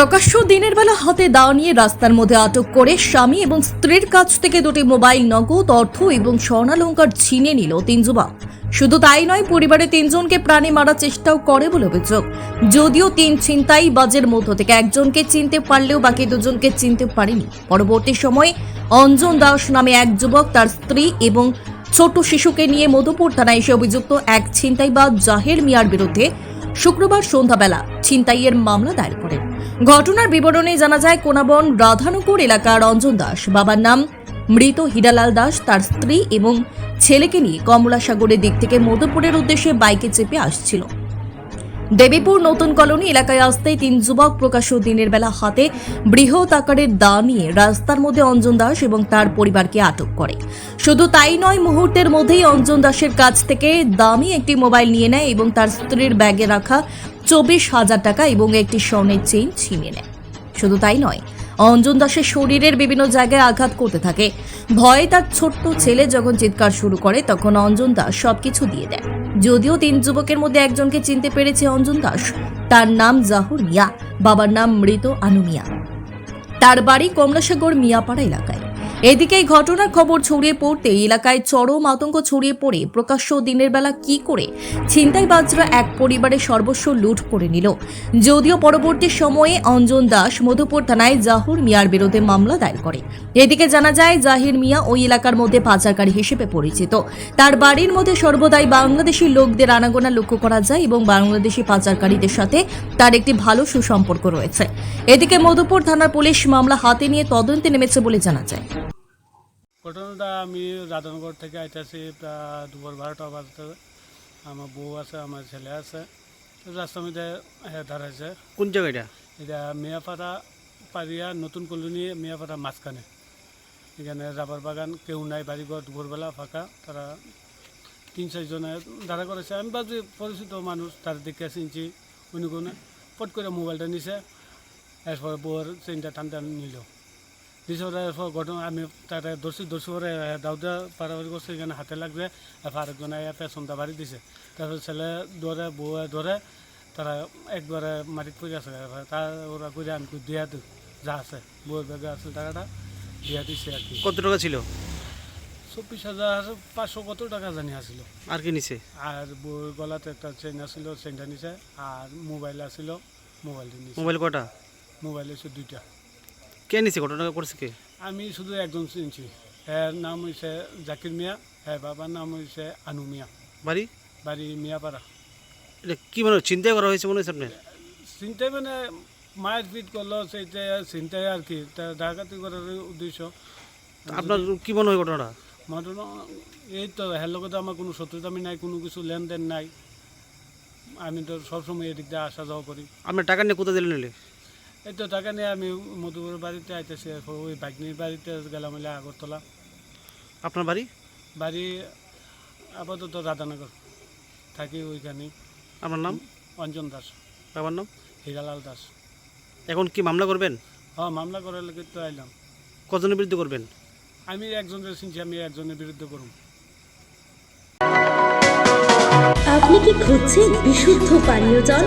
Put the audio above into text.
প্রকাশ্য দিনের বেলা হাতে দাও নিয়ে রাস্তার মধ্যে আটক করে স্বামী এবং স্ত্রীর কাছ থেকে দুটি মোবাইল, নগদ অর্থ এবং স্বর্ণালঙ্কার ছিনে নিল তিন যুবক। শুধু তাই নয় পরিবারের তিনজনকে প্রাণে মারার চেষ্টাও করে বলে অভিযোগ। যদিও তিন ছিনতাই বাজের মধ্য থেকে একজনকে চিনতে পারলেও বাকি দুজনকে চিনতে পারেনি। পরবর্তী সময়ে অঞ্জন দাস নামে এক যুবক, তার স্ত্রী এবং ছোট শিশুকে নিয়ে মধুপুর থানায় এসে অভিযুক্ত এক ছিনতাইবাজ জাহের মিয়ার বিরুদ্ধে শুক্রবার সন্ধ্যাবেলা ছিনতাইয়ের মামলা দায়ের করেন। ঘটনার বিবরণে জানা যায়, কোনাবন রাধানগর এলাকার অঞ্জন দাস, বাবার নাম মৃত হীরালাল দাস, তার স্ত্রী এবং ছেলেকে নিয়ে কমলাসাগরের দিক থেকে মধুপুরের উদ্দেশ্যে বাইকে চেপে আসছিল। দেবীপুর নতুন কলোনি এলাকায় আসতেই তিন যুবক প্রকাশ্য দিনের বেলা হাতে বৃহৎ আকারের দা নিয়ে রাস্তার মধ্যে অঞ্জন দাস এবং তার পরিবারকে আটক করে। শুধু তাই নয়, মুহূর্তের মধ্যেই অঞ্জন দাসের কাছ থেকে দামি একটি মোবাইল নিয়ে নেয় এবং তার স্ত্রীর ব্যাগে রাখা চব্বিশ হাজার টাকা এবং একটি স্বর্ণের চেইন ছিনিয়ে নেয়। শুধু তাই নয়, অঞ্জন দাসের শরীরের বিভিন্ন জায়গায় আঘাত করতে থাকে। ভয়ে তার ছোট্ট ছেলে যখন চিৎকার শুরু করে, তখন অঞ্জন দাস সবকিছু দিয়ে দেয়। যদিও তিন যুবকের মধ্যে একজনকে চিনতে পেরেছে অঞ্জন দাস। তার নাম জাহুর মিয়া, বাবার নাম মৃত আনু মিয়া তার বাড়ি কমলাসাগর মিয়াপাড়া এলাকায়। এদিকে এই ঘটনার খবর ছড়িয়ে পড়তে এলাকায় চরম আতঙ্ক ছড়িয়ে পড়ে। প্রকাশ্য দিনের বেলা কি করে ছিনতাই ছিনতাইবাজরা এক পরিবারের সর্বস্ব লুট করে নিল। যদিও পরবর্তী সময়ে অঞ্জন দাস মধুপুর থানায় জাহুর মিয়ার বিরুদ্ধে মামলা দায়ের করে। এদিকে জানা যায়, জাহির মিয়া ওই এলাকার মধ্যে পাচারকারী হিসেবে পরিচিত। তার বাড়ির মধ্যে সর্বদাই বাংলাদেশি লোকদের আনাগোনা লক্ষ্য করা যায় এবং বাংলাদেশি পাচারকারীদের সাথে তার একটি ভালো সুসম্পর্ক রয়েছে। এদিকে মধুপুর থানার পুলিশ মামলা হাতে নিয়ে তদন্তে নেমেছে বলে জানা যায়। ঘটনাটা আমি রাধানগর থেকে আইতেছি প্রায় দুপুর বারোটা বাজতে। আমার বউ আছে আমার ছেলে আছে। রাস্তার মধ্যে দাঁড়াইছে কোন জায়গাটা এটা? মিয়াপাড়া পারিয়া নতুন কলোনি মিয়াপাড়া মাঝখানে। এখানে রাবার বাগান কেউ নাই বাড়িঘর দুপুরবেলা ফাঁকা। তারা তিন চারজনে দাঁড়া করেছে। আমি বাজু পরিচিত মানুষ তার দিকে চিনছি। উনি কোনো পট করে মোবাইলটা নিছে। এরপর বউর চেনটা ঠান্ডা নিল। দিশোরে ঘটনা আমি তাতে দর্শি দর্শি করে দাউদা পারাবাড়ি করছে এখানে হাতে লাগছে আরেকজন আইয়া পেছনটা বাড়ি দিছে। তারপর ছেলে ধরে বউয়ে ধরে তারা একবারে মাটিত পড়ে আছে। তার ওরা করে আমি দিয়া দিই যা আছে বউয়ের ব্যাগে আছে টাকাটা দিয়া দিছে আর কি। কত টাকা ছিল? চব্বিশ হাজার পাঁচশো কত টাকা জানি আসিল আর কি নিছে? আর বউয়ের গলাতে একটা চেন আসিল চেনটা নিছে। আর মোবাইল আসিল মোবাইলটা নিছে। মোবাইল কটা? মোবাইল হচ্ছে দুইটা। কে নিছে? ঘটনা করছে কে? আমি শুধু একজন চিনছি। এর নাম হয়েছে জাকির মিয়া। হ্যাঁ বাবার নাম হয়েছে আনু মিয়া। বাড়ি? বাড়ি মিয়াপাড়া। এটা কি মনে হয় চিন্তা করা হয়েছে মনে হচ্ছে আপনার? চিন্তাই মানে মায়ের পিট করল সেইটা চিন্তাই আর কি। তা ডাকাতি করার উদ্দেশ্য। আপনার কি মনে হয় ঘটনাটা? ঘটনা এই তো হের লগত আমার কোনো শত্রুতামি নাই কোনো কিছু লেনদেন নাই। আমি তো সবসময় এদিক দিয়ে আসা যাওয়া করি। আপনার টাকা নিয়ে কোথায় দিলেন নিলে এই তো টাকা নিয়ে আমি মধুপুরের বাড়িতে আইতেছি ওই বাইকনির বাড়িতে গেলাম হলে আগরতলা। আপনার বাড়ি? বাড়ি আপাতত রাধানগর থাকি ওইখানে। আপনার নাম? অঞ্জন দাস। বাবার নাম? হীরালাল দাস। এখন কি মামলা করবেন? হ্যাঁ মামলা করার লেগে তো আইলাম। কজনের বিরুদ্ধে করবেন? আমি একজনের শুনছি আমি একজনের বিরুদ্ধে করুন আপনি কি খুঁজছেন বিশুদ্ধ পানীয় জল?